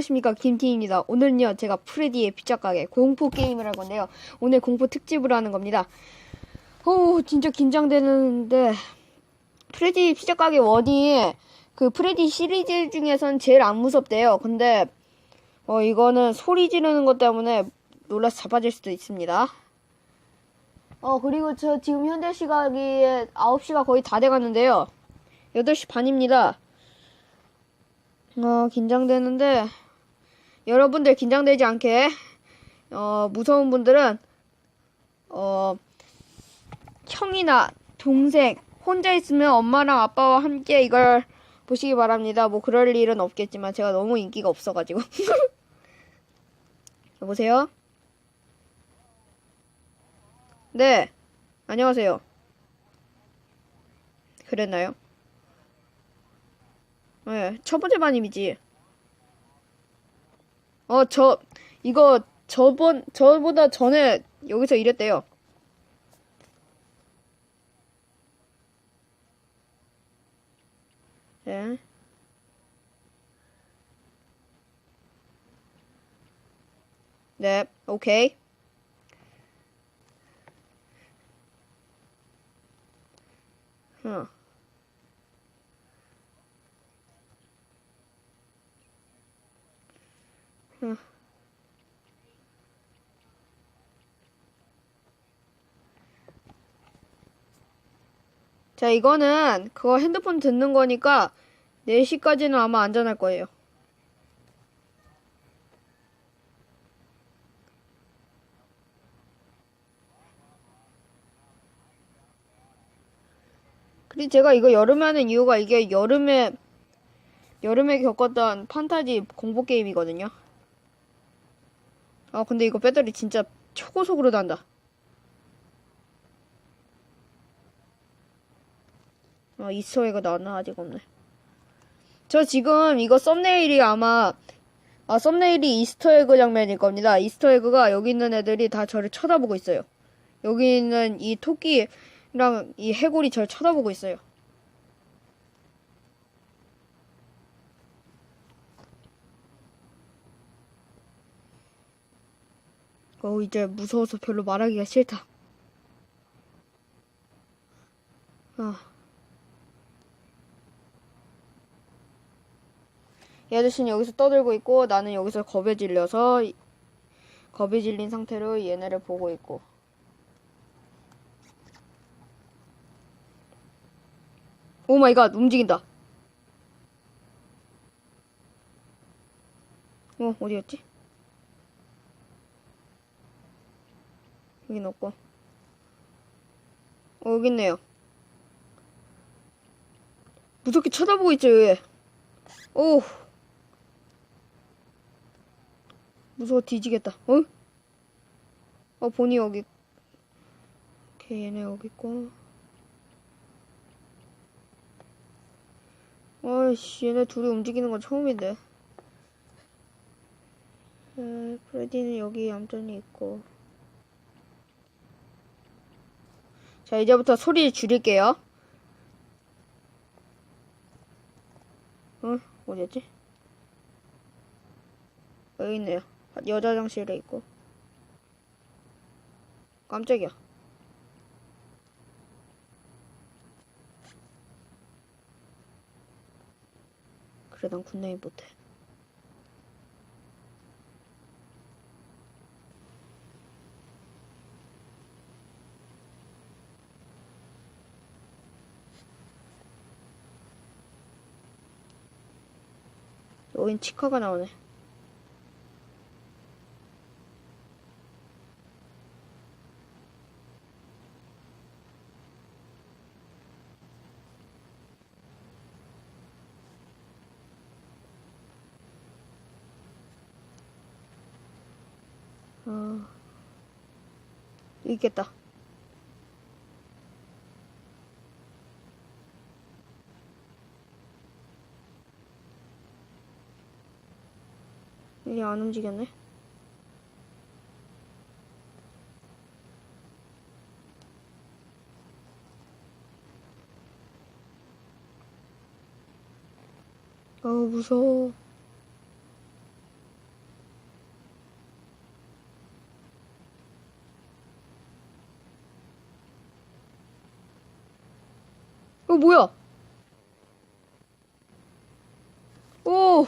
안녕하십니까 김티입니다. 오늘은요 제가 프레디의 피자 가게 공포 게임을 할 건데요. 오늘 공포 특집으로 하는 겁니다. 오 진짜 긴장되는데 프레디 피자 가게 원이 그 프레디 시리즈 중에선 제일 안 무섭대요. 근데 어 이거는 소리 지르는 것 때문에 놀라서 자빠질 수도 있습니다. 어 그리고 저 지금 현재 시각이 9시가 거의 다 돼가는데요. 8시 반입니다. 어, 긴장되는데, 여러분들 긴장되지 않게, 어, 무서운 분들은, 어, 형이나 동생, 혼자 있으면 엄마랑 아빠와 함께 이걸 보시기 바랍니다. 뭐 그럴 일은 없겠지만, 제가 너무 인기가 없어가지고. 여보세요? 네. 안녕하세요. 그랬나요? 네, 첫 번째 반임이지. 어, 저, 이거, 저번, 저보다 전에 여기서 일했대요. 네. 네, 오케이. 어. 자, 이거는 그거 핸드폰 듣는 거니까 4시까지는 아마 안전할 거예요. 그리고 제가 이거 여름에 하는 이유가 이게 여름에 여름에 겪었던 판타지 공포 게임이거든요. 아 근데 이거 배터리 진짜 초고속으로 단다. 아 이스터에그 나왔나 아직 없네. 저 지금 이거 썸네일이 아마 아 썸네일이 이스터에그 장면일 겁니다. 이스터에그가 여기 있는 애들이 다 저를 쳐다보고 있어요. 여기 있는 이 토끼랑 이 해골이 저를 쳐다보고 있어요. 어, 이제 무서워서 별로 말하기가 싫다. 아. 이 아저씨는 여기서 떠들고 있고, 나는 여기서 겁에 질려서, 겁에 질린 상태로 얘네를 보고 있고. 오 마이 갓, 움직인다. 어, 어디였지? 여긴 없고. 어, 여기 있네요. 무섭게 쳐다보고 있죠, 얘. 오. 무서워 뒤지겠다. 어? 어, 본이 여기. 오케이, 얘네 여기 있고. 어이씨, 얘네 둘이 움직이는 건 처음인데. 에, 프레디는 여기 얌전히 있고. 자, 이제부터 소리 줄일게요. 어? 어디였지? 여기 있네요. 여자 화장실에 있고. 깜짝이야. 그래, 난 군대인 못해. 여긴 치카가 나오네. 어, 있겠다. 이게 안 움직였네. 어 무서워. 뭐야? 오,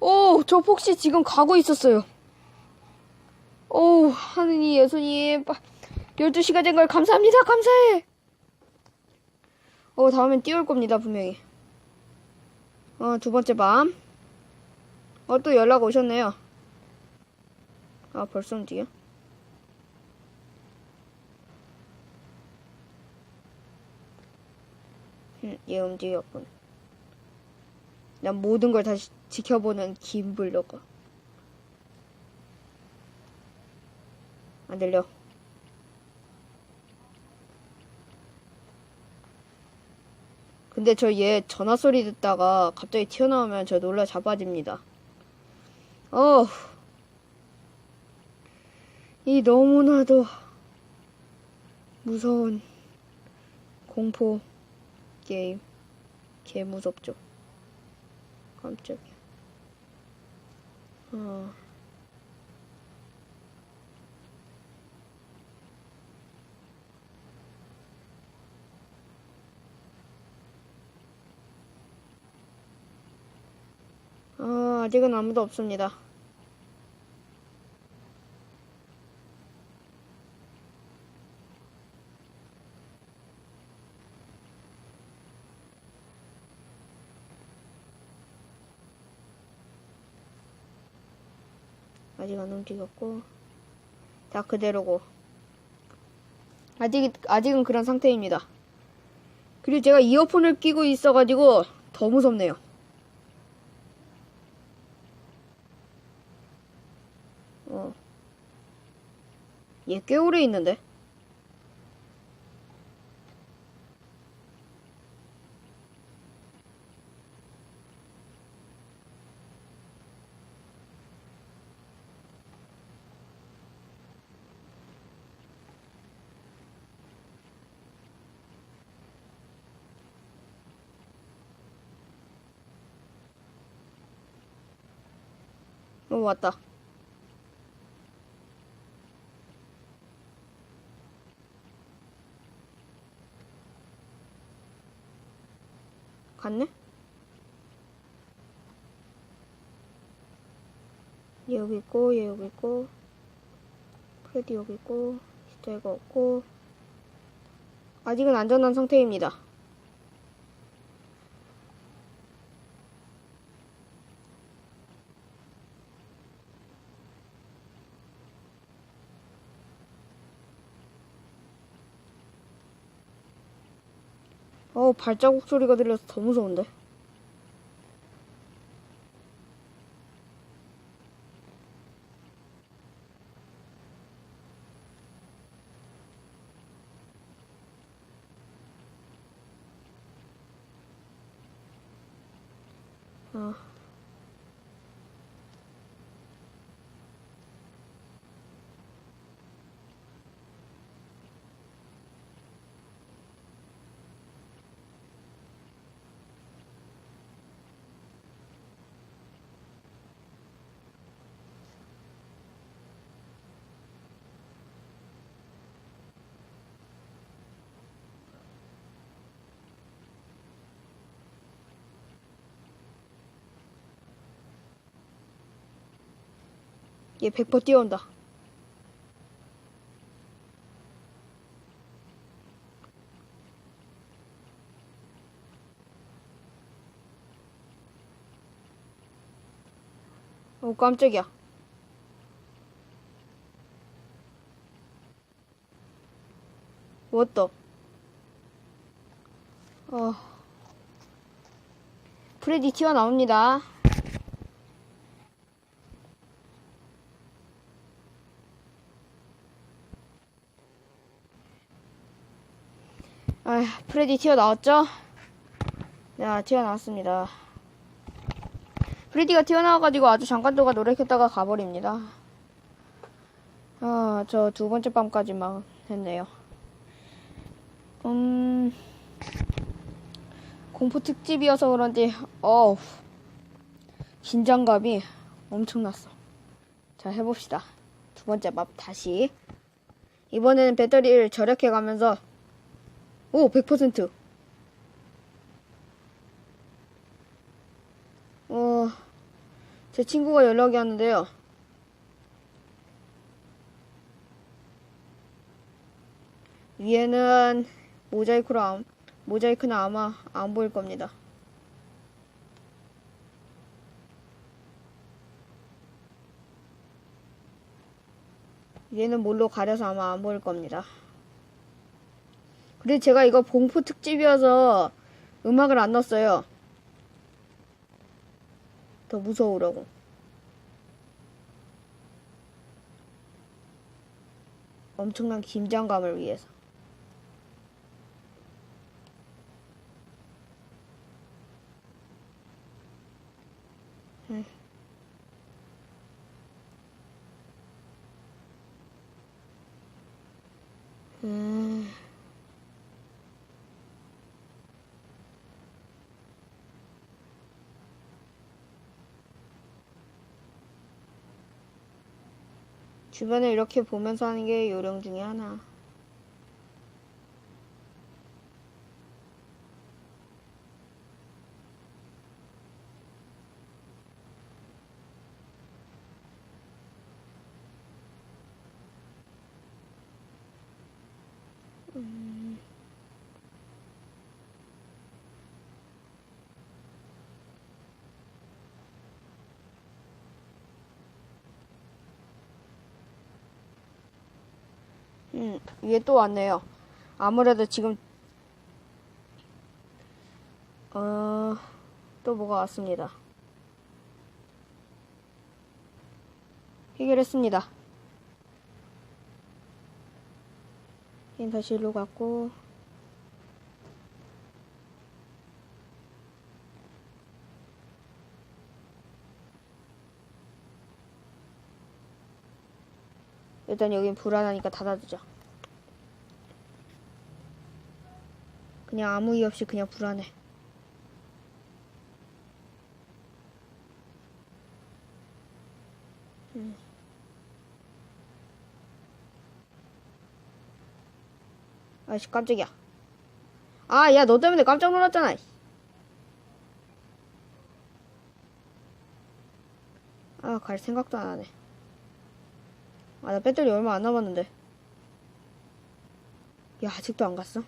오, 저 폭시 지금 가고 있었어요. 오, 하느님, 예수님, 12시가 된 걸 감사합니다. 감사해. 어, 다음엔 띄울 겁니다, 분명히. 어, 두 번째 밤. 어, 또 연락 오셨네요. 아, 벌써 움직여? 음, 얘 움직였군. 난 모든 걸 다시 지켜보는 김블러가. 안 들려. 근데 저 얘 전화 소리 듣다가 갑자기 튀어나오면 저 놀라 자빠집니다. 어. 이 너무나도 무서운 공포 게임. 개 무섭죠. 깜짝이야. 어. 아, 아직은 아무도 없습니다. 안 움직였고 다 그대로고 아직 아직은 그런 상태입니다. 그리고 제가 이어폰을 끼고 있어가지고 더 무섭네요. 어. 얘 꽤 오래 있는데? 왔다. 갔네? 얘 여기 있고, 얘 여기 있고, 프레디 여기 있고, 시자이가 없고, 아직은 안전한 상태입니다. 어, 발자국 소리가 들려서 더 무서운데? 아. 얘 100% 뛰어온다. 어, 깜짝이야. the? 어. 프레디 튀어나옵니다. 아, 프레디 튀어나왔죠? 네, 튀어나왔습니다. 프레디가 튀어나와가지고 아주 잠깐 동안 노력했다가 가버립니다. 아, 저 두 번째 밤까지만 했네요. 음, 공포 특집이어서 그런지, 어우, 긴장감이 엄청났어. 자, 해봅시다. 두 번째 밥 다시. 이번에는 배터리를 절약해가면서 오, 100%. 어, 제 친구가 연락이 왔는데요. 위에는 모자이크로 암, 모자이크는 아마 안 보일 겁니다. 얘는 뭘로 가려서 아마 안 보일 겁니다. 그리고 제가 이거 봉포 특집이어서 음악을 안 넣었어요. 더 무서우라고. 엄청난 긴장감을 위해서. 음. 음. 주변을 이렇게 보면서 하는 게 요령 중에 하나. 음, 위에 또 왔네요. 아무래도 지금, 어, 또 뭐가 왔습니다. 해결했습니다. 얘는 다시 일로 갔고, 일단 여긴 불안하니까 닫아두자. 그냥 아무 이유 없이 그냥 불안해. 음. 아씨 깜짝이야. 아, 야, 너 때문에 깜짝 놀랐잖아. 아, 갈 생각도 안 하네. 아, 나 배터리 얼마 안 남았는데. 야, 아직도 안 갔어?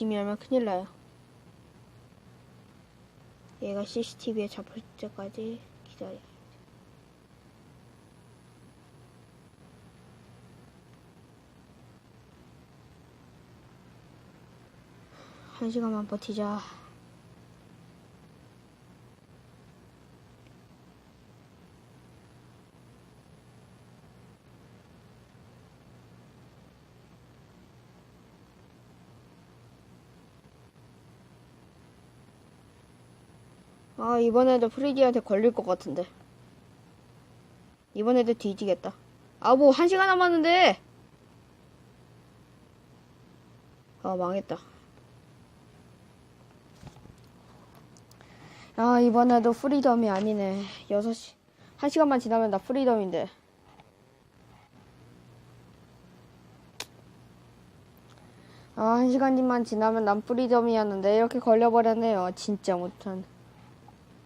짐이 알면 큰일 나요. 얘가 CCTV에 잡힐 때까지 기다려. 한 시간만 버티자. 아, 이번에도 프리디한테 걸릴 것 같은데. 이번에도 뒤지겠다. 아, 뭐, 한 시간 남았는데! 아, 망했다. 아, 이번에도 프리덤이 아니네. 6시. 한 시간만 지나면 나 프리덤인데. 아, 한 시간만 지나면 난 프리덤이었는데, 이렇게 걸려버렸네요. 진짜 못한.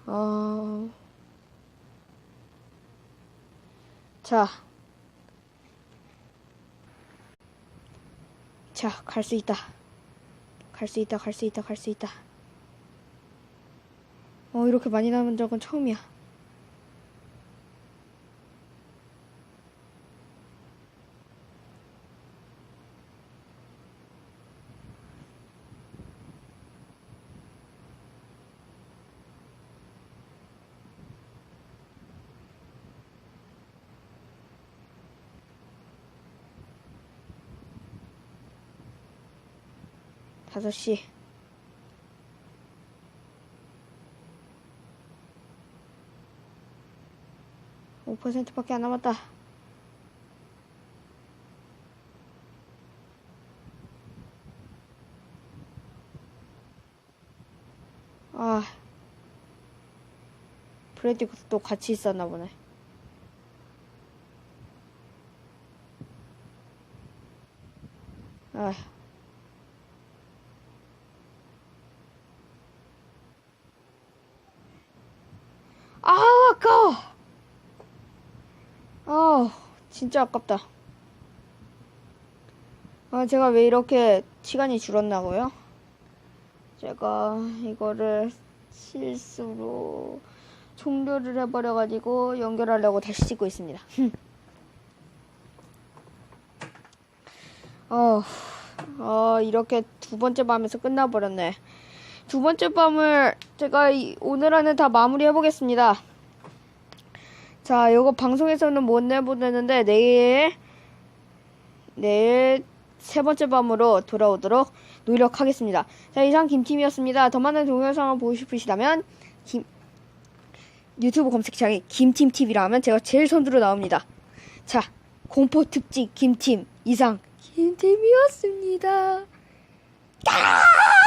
어... 자. 자, 갈 수 있다. 갈 수 있다, 갈 수 있다, 갈 수 있다. 어, 이렇게 많이 남은 적은 처음이야. 다섯 시. 오 퍼센트밖에 안 남았다. 프레디도 같이 있었나 보네. 아. 아, 아까워. 아, 진짜 아깝다. 아, 제가 왜 이렇게 시간이 줄었나고요? 제가 이거를 실수로 종료를 해버려가지고 연결하려고 다시 찍고 있습니다. 어, 어, 이렇게 두 번째 밤에서 끝나버렸네. 두 번째 밤을 제가 이- 오늘 안에 다 마무리 해보겠습니다. 자, 이거 방송에서는 못 내보내는데 내일, 내일 세 번째 밤으로 돌아오도록 노력하겠습니다. 자, 이상 김팀이었습니다. 더 많은 동영상을 보고 싶으시다면, 김, 유튜브 검색창에 김팀TV라 하면 제가 제일 선두로 나옵니다. 자, 공포 특집 김팀 이상 김팀이었습니다. 아!